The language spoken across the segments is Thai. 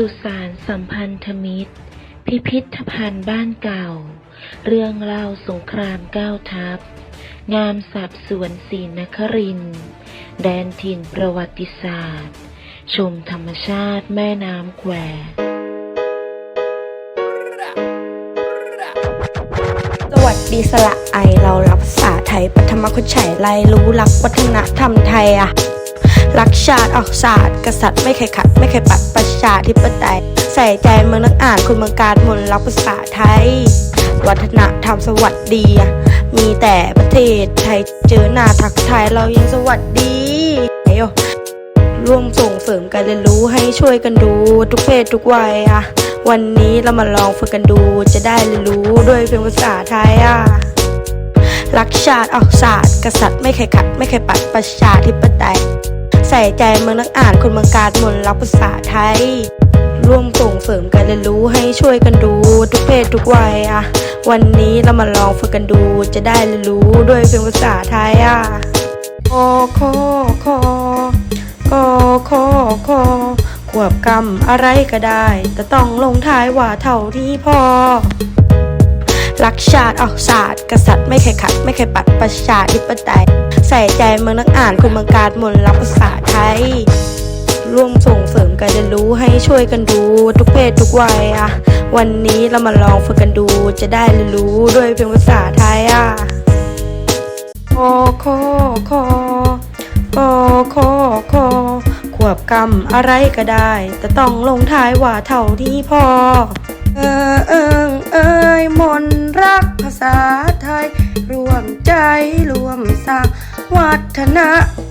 สุสานสัมพันธมิตร พิพิธภัณฑ์บ้านเก่า เรื่องเล่าสงครามเก้าทัพ งามสับสวนศรีนคริน แดนถิ่นประวัติศาสตร์ ชมธรรมชาติแม่น้ำแควสวัสดีสละไอเรารับภาษาไทยปฐมคนฉายไรรู้รักวัฒนธรรมไทยอะ รักชาติออกศาสตร์กษัตริย์ไม่เคยขัด ไม่เคยปัดประชาธิปไตย ใส่ใจเมืองนักอ่านคุณเมืองการมนรักภาษาไทย วัฒนธรรมสวัสดี มีแต่ประเทศไทยเจอหน้าทักทายเรายังสวัสดีเอ้ร่วมส่งเสริมการเรียนรู้ให้ช่วยกันดูทุกเพศทุกวัยอะวันนี้เรามาลองฝึกกันดูจะได้เรียนรู้ด้วยเพียงภาษาไทยอะรักชาติออกศาสตร์กษัตริย์ไม่เคยขัด ไม่เคยปัดประชาธิปไตย ใส่ใจเมืองนักอ่านคนเมืองการมนรักภาษาไทย ร่วมส่งเสริมการเรียนรู้ให้ช่วยกันดู ทุกเพศทุกวัยอะวันนี้เรามาลองฝึกกันดูจะได้เรียนรู้ด้วยเพียงภาษาไทยอะโอโคโคอคอคอควบกรรมอะไรก็ได้ แต่ต้องลงท้ายว่าเท่าที่พอ รักชาติออกศาสตร์กษัตริย์ไม่เคยขัด ไม่เคยปัดประชาธิปไตย ใส่ใจเมืองนักอ่านคนเมืองการมนรักภาษาไทย ร่วมส่งเสริมการเรียนรู้ให้ช่วยกันดู ทุกเพศทุกวัยอะ วันนี้เรามาลองฝึกกันดู จะได้เรียนรู้ด้วยเพียงภาษาไทยอะโอโคโคอคอคอควบกรรมอะไรก็ได้ แต่ต้องลงท้ายว่าเท่าที่พอ เออเอิงเอยมน ร้าวัฒน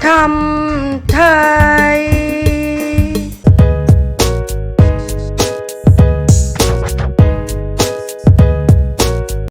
ธรรมไทย